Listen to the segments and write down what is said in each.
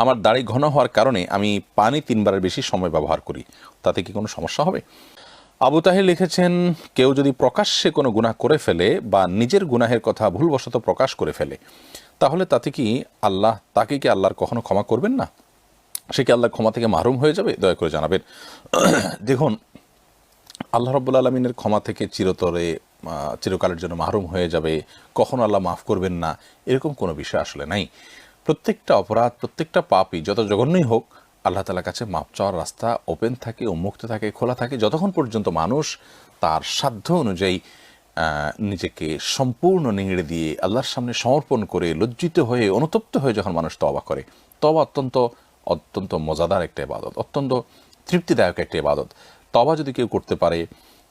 আমার দাড়ি ঘন হওয়ার কারণে আমি পানি তিনবারের বেশি সময় ব্যবহার করি। তাতে কি কোনো সমস্যা হবে? আবু তাহির লিখেছেন, কেউ যদি প্রকাশ্যে কোনো গুনাহ করে ফেলে বা নিজের গুনাহের কথা ভুলবশত প্রকাশ করে ফেলে, তাহলে তাতে কি আল্লাহ, তাকে কি আল্লাহর কখনো ক্ষমা করবেন না? সে কি আল্লাহর ক্ষমা থেকে মাহরুম হয়ে যাবে? দয়া করে জানাবেন। দেখুন, আল্লাহ রব্বুল আলমিনের ক্ষমা থেকে চিরতরে চিরকালের জন্য মাহরুম হয়ে যাবে, কখনো আল্লাহ মাফ করবেন না, এরকম কোনো বিষয় আসলে নাই। প্রত্যেকটা অপরাধ, প্রত্যেকটা পাপই যত জঘন্যই হোক, আল্লাহ তালার কাছে মাপ চাওয়ার রাস্তা ওপেন থাকে উন্মুক্ত থাকে, খোলা থাকে। যতক্ষণ পর্যন্ত মানুষ তার সাধ্য অনুযায়ী নিজেকে সম্পূর্ণ নিংড়ে দিয়ে আল্লাহর সামনে সমর্পণ করে, লজ্জিত হয়ে, অনুতপ্ত হয়ে যখন মানুষ তবা করে তবা অত্যন্ত অত্যন্ত মজাদার একটা ইবাদত, অত্যন্ত তৃপ্তিদায়ক একটা ইবাদত। তবা যদি কেউ করতে পারে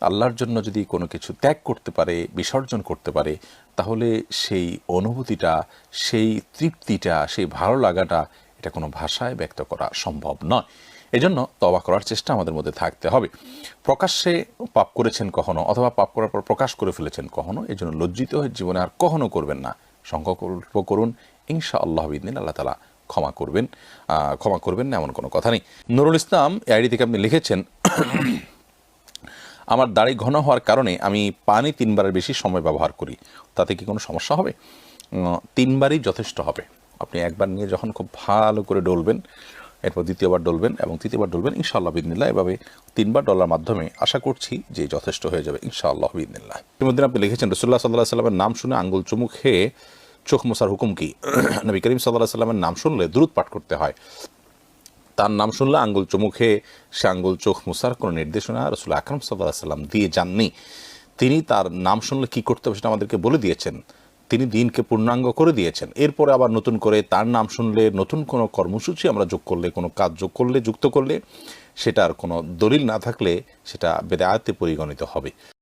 আল্লাহর জন্য যদি কোনো কিছু ত্যাগ করতে পারে, বিসর্জন করতে পারে, তাহলে সেই অনুভূতিটা, সেই তৃপ্তিটা, সেই ভালো লাগাটা এটা কোনো ভাষায় ব্যক্ত করা সম্ভব নয়। এজন্য তবা করার চেষ্টা আমাদের মধ্যে থাকতে হবে। প্রকাশ্যে পাপ করেছেন কখনো অথবা পাপ করার পর প্রকাশ করে ফেলেছেন কখনো এই জন্য লজ্জিত হয়ে জীবনে আর কখনো করবেন না। সংকল্প করুন ইনশা আল্লাহ বিদিন আল্লাহ তালা ক্ষমা করবেন। ক্ষমা করবেন না, এমন কোনো কথা নেই। নুরুল ইসলাম এই আইডি থেকে আপনি লিখেছেন আমার দাড়ি ঘন হওয়ার কারণে আমি পানি তিনবারের বেশি সময় ব্যবহার করি। তাতে কি কোনো সমস্যা হবে? তিনবারই যথেষ্ট হবে। আপনি একবার নিয়ে যখন খুব ভালো করে ডলবেন, এরপর দ্বিতীয়বার ডলবেন এবং তৃতীয়বার ডলবেন, ইনশাআল্লাহ বিদিনিল্লাহ এভাবে তিনবার ডলার মাধ্যমে আশা করছি যে যথেষ্ট হয়ে যাবে, ইনশাআল্লাহ বিদিনিল্লাহ ইতিমধ্যে আপনি লিখেছেন রসুল্লাহ সাল্লাহ সাল্লামের নাম শুনে আঙ্গুল চুমুক খেয়ে চোখ মোসার হুকুম কি? নবী করিম সাল্লাহ সাল্লামের নাম শুনলে দ্রুত পাঠ করতে হয়। তার নাম শুনলে আঙ্গুল চমুখে সে আঙ্গুল চোখ মুসার কোনো নির্দেশনা রসুল আকরম সাল্লাম দিয়ে যাননি। তিনি তার নাম শুনলে কি করতে হবে সেটা আমাদেরকে বলে দিয়েছেন। তিনি দিনকে পূর্ণাঙ্গ করে দিয়েছেন। এরপরে আবার নতুন করে তার নাম শুনলে নতুন কোনো কর্মসূচি আমরা যোগ করলে, কোনো কাজ যোগ করলে, যুক্ত করলে, সেটার কোনো দলিল না থাকলে সেটা বেদায়াতে পরিগণিত হবে।